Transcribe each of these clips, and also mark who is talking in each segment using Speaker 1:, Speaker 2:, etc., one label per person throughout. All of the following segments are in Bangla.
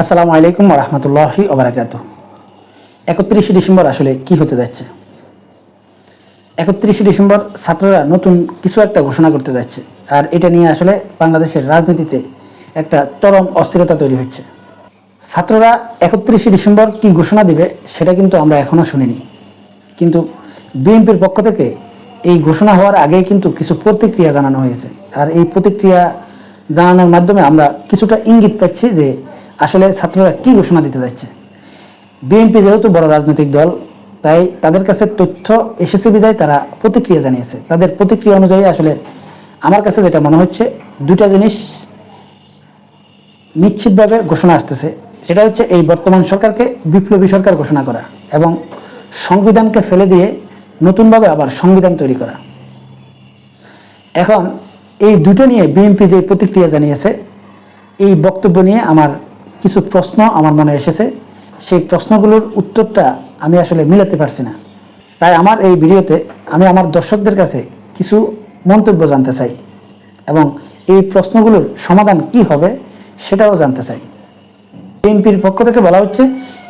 Speaker 1: আসসালামু আলাইকুম রহমতুল্লাহি ওবরাকাত একত্রিশে ডিসেম্বর আসলে কি হতে যাচ্ছে? একত্রিশে ডিসেম্বর ছাত্ররা নতুন কিছু একটা ঘোষণা করতে যাচ্ছে। আর এটা নিয়ে আসলে বাংলাদেশের রাজনীতিতে একটা চরম অস্থিরতা তৈরি হচ্ছে। ছাত্ররা একত্রিশে ডিসেম্বর কি ঘোষণা দিবে, সেটা কিন্তু আমরা এখনও শুনিনি। কিন্তু বিএনপির পক্ষ থেকে এই ঘোষণা হওয়ার আগেই কিন্তু কিছু প্রতিক্রিয়া জানানো হয়েছে। আর এই প্রতিক্রিয়া জানানোর মাধ্যমে আমরা কিছুটা ইঙ্গিত পাচ্ছি যে আসলে ছাত্ররা কি ঘোষণা দিতে যাচ্ছে? বিএনপি যেহেতু বড় রাজনৈতিক দল, তাই তাদের কাছে তথ্য এসেছে বিদায়, তারা প্রতিক্রিয়া জানিয়েছে। তাদের প্রতিক্রিয়া অনুযায়ী আসলে আমার কাছে যেটা মনে হচ্ছে, দুইটা জিনিস নিশ্চিতভাবে ঘোষণা আসতেছে। সেটা হচ্ছে এই বর্তমান সরকারকে বিপ্লবী সরকার ঘোষণা করা এবং সংবিধানকে ফেলে দিয়ে নতুনভাবে আবার সংবিধান তৈরি করা। এখন এই দুটো নিয়ে বিএনপি যে প্রতিক্রিয়া জানিয়েছে, এই বক্তব্য নিয়ে আমার কিছু প্রশ্ন আমার মনে এসেছে। সেই প্রশ্নগুলোর উত্তরটা আমি আসলে মিলাতে পারছি না। তাই আমার এই ভিডিওতে আমি আমার দর্শকদের কাছে কিছু মন্তব্য জানতে চাই এবং এই প্রশ্নগুলোর সমাধান কি হবে সেটাও জানতে চাই। বিএনপির পক্ষ থেকে বলা হচ্ছে,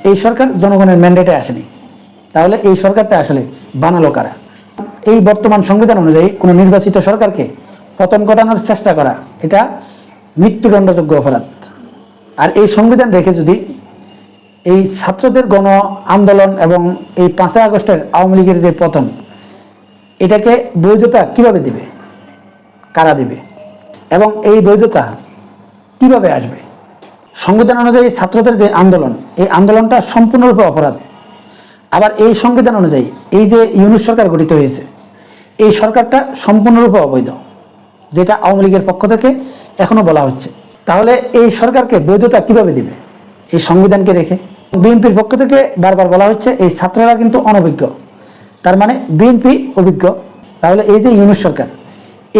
Speaker 1: এই সরকার জনগণের ম্যান্ডেটে আসেনি। তাহলে এই সরকারটা আসলে বানালো কারা? এই বর্তমান সংবিধান অনুযায়ী কোনো নির্বাচিত সরকারকে পতন ঘটানোর চেষ্টা করা, এটা মৃত্যুদণ্ডযোগ্য অপরাধ। আর এই সংবিধান রেখে যদি এই ছাত্রদের গণ আন্দোলন এবং এই পাঁচই আগস্টের আওয়ামী লীগের যে পতন, এটাকে বৈধতা কীভাবে দিবে? কারা দিবে? এবং এই বৈধতা কীভাবে আসবে? সংবিধান অনুযায়ী ছাত্রদের যে আন্দোলন, এই আন্দোলনটা সম্পূর্ণরূপে অপরাধ। আবার এই সংবিধান অনুযায়ী এই যে ইউনিট সরকার গঠিত হয়েছে, এই সরকারটা সম্পূর্ণরূপে অবৈধ, যেটা আওয়ামী লীগের পক্ষ থেকে এখনও বলা হচ্ছে। তাহলে এই সরকারকে বৈধতা কীভাবে দিবে? এই সংবিধানকে রেখে? বিএনপির পক্ষ থেকে বারবার বলা হচ্ছে এই ছাত্ররা কিন্তু অনভিজ্ঞ। তার মানে বিএনপি অভিজ্ঞ। তাহলে এই যে ইউনিট সরকার,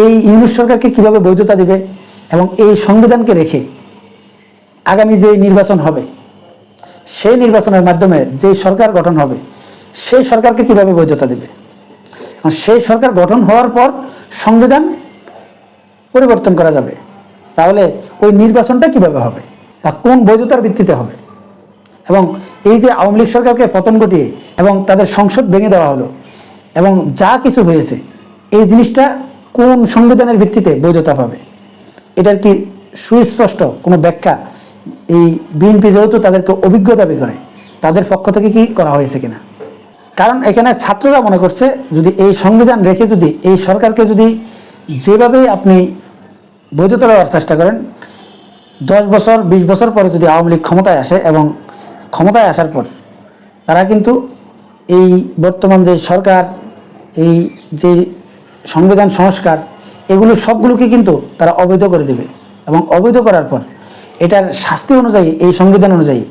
Speaker 1: এই ইউনিট সরকারকে কীভাবে বৈধতা দিবে এবং এই সংবিধানকে রেখে আগামী যে নির্বাচন হবে, সেই নির্বাচনের মাধ্যমে যে সরকার গঠন হবে, সেই সরকারকে কীভাবে বৈধতা দেবে? সেই সরকার গঠন হওয়ার পর সংবিধান পরিবর্তন করা যাবে। তাহলে ওই নির্বাচনটা কীভাবে হবে? বা কোন বৈধতার ভিত্তিতে হবে? এবং এই যে আওয়ামী লীগ সরকারকে পতন ঘটিয়ে এবং তাদের সংসদ ভেঙে দেওয়া হলো এবং যা কিছু হয়েছে, এই জিনিসটা কোন সংবিধানের ভিত্তিতে বৈধতা পাবে? এটার কি সুস্পষ্ট কোনো ব্যাখ্যা? এই বিএনপি যেহেতু তাদেরকে অভিজ্ঞ দাবি করে, তাদের পক্ষ থেকে কি করা হয়েছে কিনা? কারণ এখানে ছাত্ররা মনে করছে, যদি এই সংবিধান রেখে যদি এই সরকারকে যদি যেভাবে আপনি বৈধতা দেওয়ার চেষ্টা করেন। দশ বছর, বিশ বছর পরে যদি আওয়ামী লীগ ক্ষমতায় আসে এবং ক্ষমতায় আসার পর তারা কিন্তু এই বর্তমান যে সরকার, এই যে সংবিধান, সংস্কার, এগুলো সবগুলোকে কিন্তু তারা অবৈধ করে দেবে এবং অবৈধ করার পর এটার শাস্তি অনুযায়ী, এই সংবিধান অনুযায়ী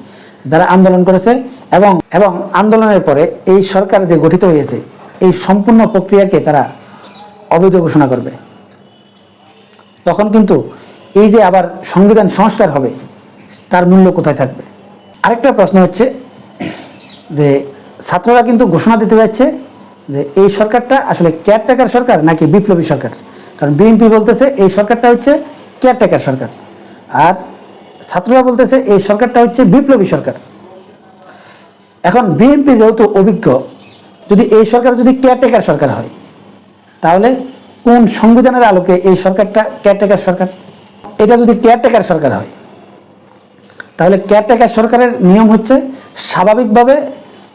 Speaker 1: যারা আন্দোলন করেছে এবং এবং আন্দোলনের পরে এই সরকার যে গঠিত হয়েছে, এই সম্পূর্ণ প্রক্রিয়াকে তারা অবৈধ ঘোষণা করবে। তখন কিন্তু এই যে আবার সংবিধান সংস্কার হবে, তার মূল্য কোথায় থাকবে? আরেকটা প্রশ্ন হচ্ছে যে ছাত্ররা কিন্তু ঘোষণা দিতে যাচ্ছে যে এই সরকারটা আসলে কেয়ারটেকার সরকার নাকি বিপ্লবী সরকার? কারণ বিএনপি বলতেছে এই সরকারটা হচ্ছে কেয়ারটেকার সরকার আর ছাত্ররা বলতেছে এই সরকারটা হচ্ছে বিপ্লবী সরকার। এখন বিএনপি যেহেতু অভিজ্ঞ, যদি এই সরকার যদি কেয়ারটেকার সরকার হয়, তাহলে কোন সংবিধানের আলোকে এই সরকারটা কেয়ারটেকার সরকার? এটা যদি কেয়ারটেকার সরকার হয়, তাহলে কেয়ারটেকার সরকারের নিয়ম হচ্ছে স্বাভাবিকভাবে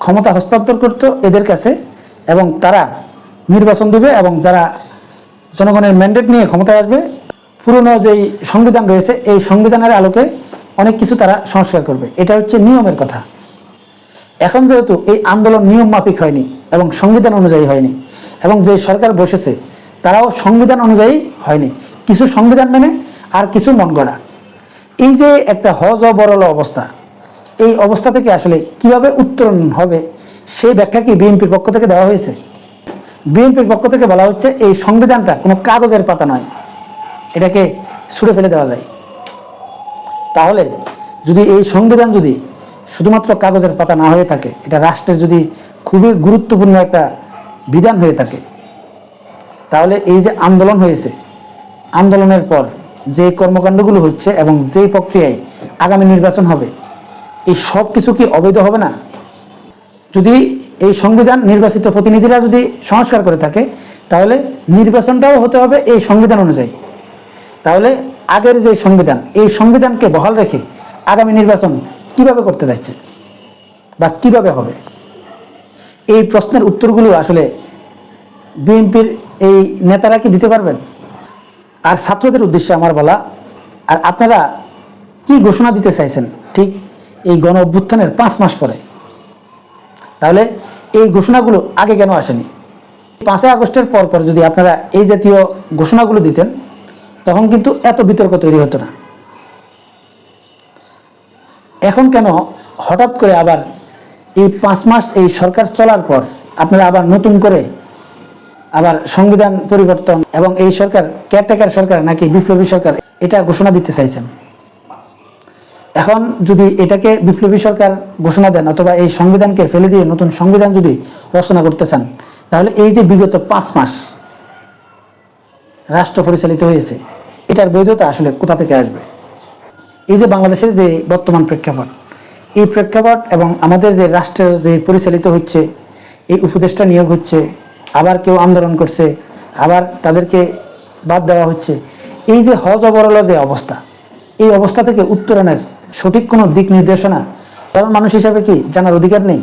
Speaker 1: ক্ষমতা হস্তান্তর করত এদের কাছে এবং তারা নির্বাচন দিবে এবং যারা জনগণের ম্যান্ডেট নিয়ে ক্ষমতায় আসবে, পুরনো যেই সংবিধান রয়েছে, এই সংবিধানের আলোকে অনেক কিছু তারা সংস্কার করবে। এটা হচ্ছে নিয়মের কথা। এখন যেহেতু এই আন্দোলন নিয়ম মাফিক হয়নি এবং সংবিধান অনুযায়ী হয়নি এবং যে সরকার বসেছে তারাও সংবিধান অনুযায়ী হয়নি। কিছু সংবিধান মেনে আর কিছু মন গড়া। এই যে একটা হজ বরল অবস্থা, এই অবস্থা থেকে আসলে কীভাবে উত্তরণ হবে, সেই ব্যাখ্যা কি বিএনপির পক্ষ থেকে দেওয়া হয়েছে? বিএনপির পক্ষ থেকে বলা হচ্ছে, এই সংবিধানটা কোনো কাগজের পাতা নয়। এটাকে ছুড়ে ফেলে দেওয়া যায়। তাহলে যদি এই সংবিধান যদি শুধুমাত্র কাগজের পাতা না হয়ে থাকে, এটা রাষ্ট্রের যদি খুবই গুরুত্বপূর্ণ একটা বিধান হয়ে থাকে তাহলে এই যে আন্দোলন হয়েছে, আন্দোলনের পর যে কর্মকাণ্ডগুলো হচ্ছে এবং যেই প্রক্রিয়ায় আগামী নির্বাচন হবে, এই সব কিছু কি অবৈধ হবে না? যদি এই সংবিধান নির্বাচিত প্রতিনিধিরা যদি সংস্কার করে থাকে, তাহলে নির্বাচনটাও হতে হবে এই সংবিধান অনুযায়ী। তাহলে আগের যে সংবিধান, এই সংবিধানকে বহাল রেখে আগামী নির্বাচন কীভাবে করতে যাচ্ছে বা কীভাবে হবে? এই প্রশ্নের উত্তরগুলো আসলে বিএনপির এই নেতারা কি দিতে পারবেন? আর ছাত্রদের উদ্দেশ্যে আমার বলা, আর আপনারা কি ঘোষণা দিতে চাইছেন ঠিক এই গণ অভ্যুত্থানের পাঁচ মাস পরে? তাহলে এই ঘোষণাগুলো আগে কেন আসেনি? পাঁচই আগস্টের পর পর যদি আপনারা এই জাতীয় ঘোষণাগুলো দিতেন, তখন কিন্তু এত বিতর্ক তৈরি হতো না। এখন কেন হঠাৎ করে আবার এই পাঁচ মাস এই সরকার চলার পর আপনারা আবার নতুন করে আবার সংবিধান পরিবর্তন এবং এই সরকার কেয়ারটেকার সরকার নাকি বিপ্লবী সরকার, এটা ঘোষণা দিতে চাইছেন। এখন যদি এটাকে বিপ্লবী সরকার ঘোষণা দেন অথবা এই সংবিধানকে ফেলে দিয়ে নতুন সংবিধান যদি রচনা করতে চান, তাহলে এই যে বিগত পাঁচ মাস রাষ্ট্র পরিচালিত হয়েছে, এটার বৈধতা আসলে কোথা থেকে আসবে? এই যে বাংলাদেশের যে বর্তমান প্রেক্ষাপট, এই প্রেক্ষাপট এবং আমাদের যে রাষ্ট্রের যে পরিচালিত হচ্ছে, এই উপদেষ্টা নিয়োগ হচ্ছে আবার কেউ আন্দোলন করছে, আবার তাদেরকে বাদ দেওয়া হচ্ছে। এই যে হজ অবরল যে অবস্থা, এই অবস্থা থেকে উত্তরণের সঠিক কোনো দিক নির্দেশনা কারণ মানুষ হিসাবে কি জানার অধিকার নেই?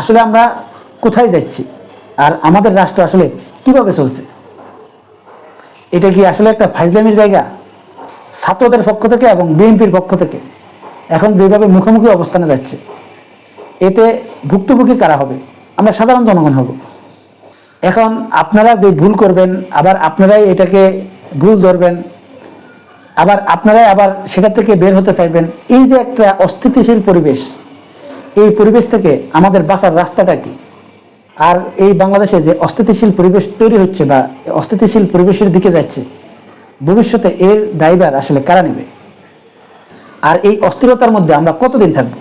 Speaker 1: আসলে আমরা কোথায় যাচ্ছি? আর আমাদের রাষ্ট্র আসলে কীভাবে চলছে? এটা কি আসলে একটা ফাইজলামির জায়গা? ছাত্রদের পক্ষ থেকে এবং বিএনপির পক্ষ থেকে? এখন যেভাবে মুখোমুখি অবস্থানে যাচ্ছে, এতে ভুক্তভোগী কারা হবে? আমরা সাধারণ জনগণ হব। এখন আপনারা যে ভুল করবেন, আবার আপনারাই এটাকে ভুল ধরবেন, আবার আপনারাই আবার সেটা থেকে বের হতে চাইবেন, এই যে একটা অস্থিতিশীল পরিবেশ, এই পরিবেশ থেকে আমাদের বাঁচার রাস্তাটা কি? আর এই বাংলাদেশে যে অস্থিতিশীল পরিবেশ তৈরি হচ্ছে বা অস্থিতিশীল পরিবেশের দিকে যাচ্ছে, ভবিষ্যতে এর দায়ভার আসলে কারা নেবে? আর এই অস্থিরতার মধ্যে আমরা কতদিন থাকব?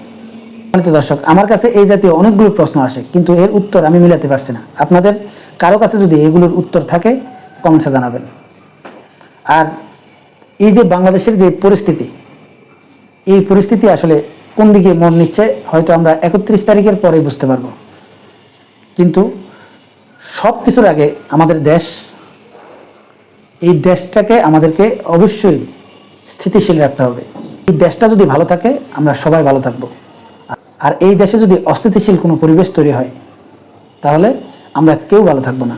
Speaker 1: সম্মানিত দর্শক, আমার কাছে এই জাতীয় অনেকগুলো প্রশ্ন আসে, কিন্তু এর উত্তর আমি মিলাতে পারছি না। আপনাদের কারও কাছে যদি এগুলোর উত্তর থাকে কমেন্টসে জানাবেন। আর এই যে বাংলাদেশের যে পরিস্থিতি, এই পরিস্থিতি আসলে কোন দিকে মন নিচ্ছে হয়তো আমরা একত্রিশ তারিখের পরে বুঝতে পারব। কিন্তু সব কিছুর আগে আমাদের দেশ, এই দেশটাকে আমাদেরকে অবশ্যই স্থিতিশীল রাখতে হবে। এই দেশটা যদি ভালো থাকে, আমরা সবাই ভালো থাকব। আর এই দেশে যদি অস্থিতিশীল কোনো পরিবেশ তৈরি হয়, তাহলে আমরা কেউ ভালো থাকব না।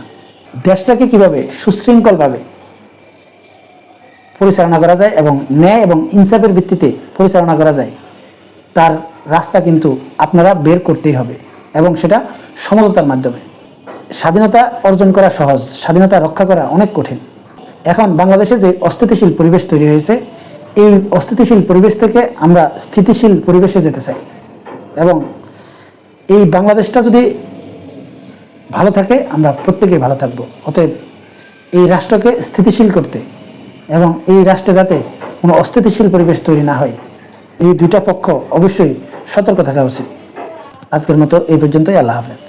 Speaker 1: দেশটাকে কীভাবে সুশৃঙ্খলভাবে পরিচালনা করা যায় এবং ন্যায় এবং ইনসাফের ভিত্তিতে পরিচালনা করা যায়, তার রাস্তা কিন্তু আপনারা বের করতেই হবে এবং সেটা সমঝোতার মাধ্যমে। স্বাধীনতা অর্জন করা সহজ, স্বাধীনতা রক্ষা করা অনেক কঠিন। এখন বাংলাদেশে যে অস্থিতিশীল পরিবেশ তৈরি হয়েছে, এই অস্থিতিশীল পরিবেশ থেকে আমরা স্থিতিশীল পরিবেশে যেতে চাই। এবং এই বাংলাদেশটা যদি ভালো থাকে, আমরা প্রত্যেকেই ভালো থাকব। অতএব এই রাষ্ট্রকে স্থিতিশীল করতে এবং এই রাষ্ট্রে যাতে কোনো অস্থিতিশীল পরিবেশ তৈরি না হয়, এই দুইটা পক্ষ অবশ্যই সতর্ক থাকা উচিত। আজকের মতো এই পর্যন্তই, আল্লাহ হাফেজ।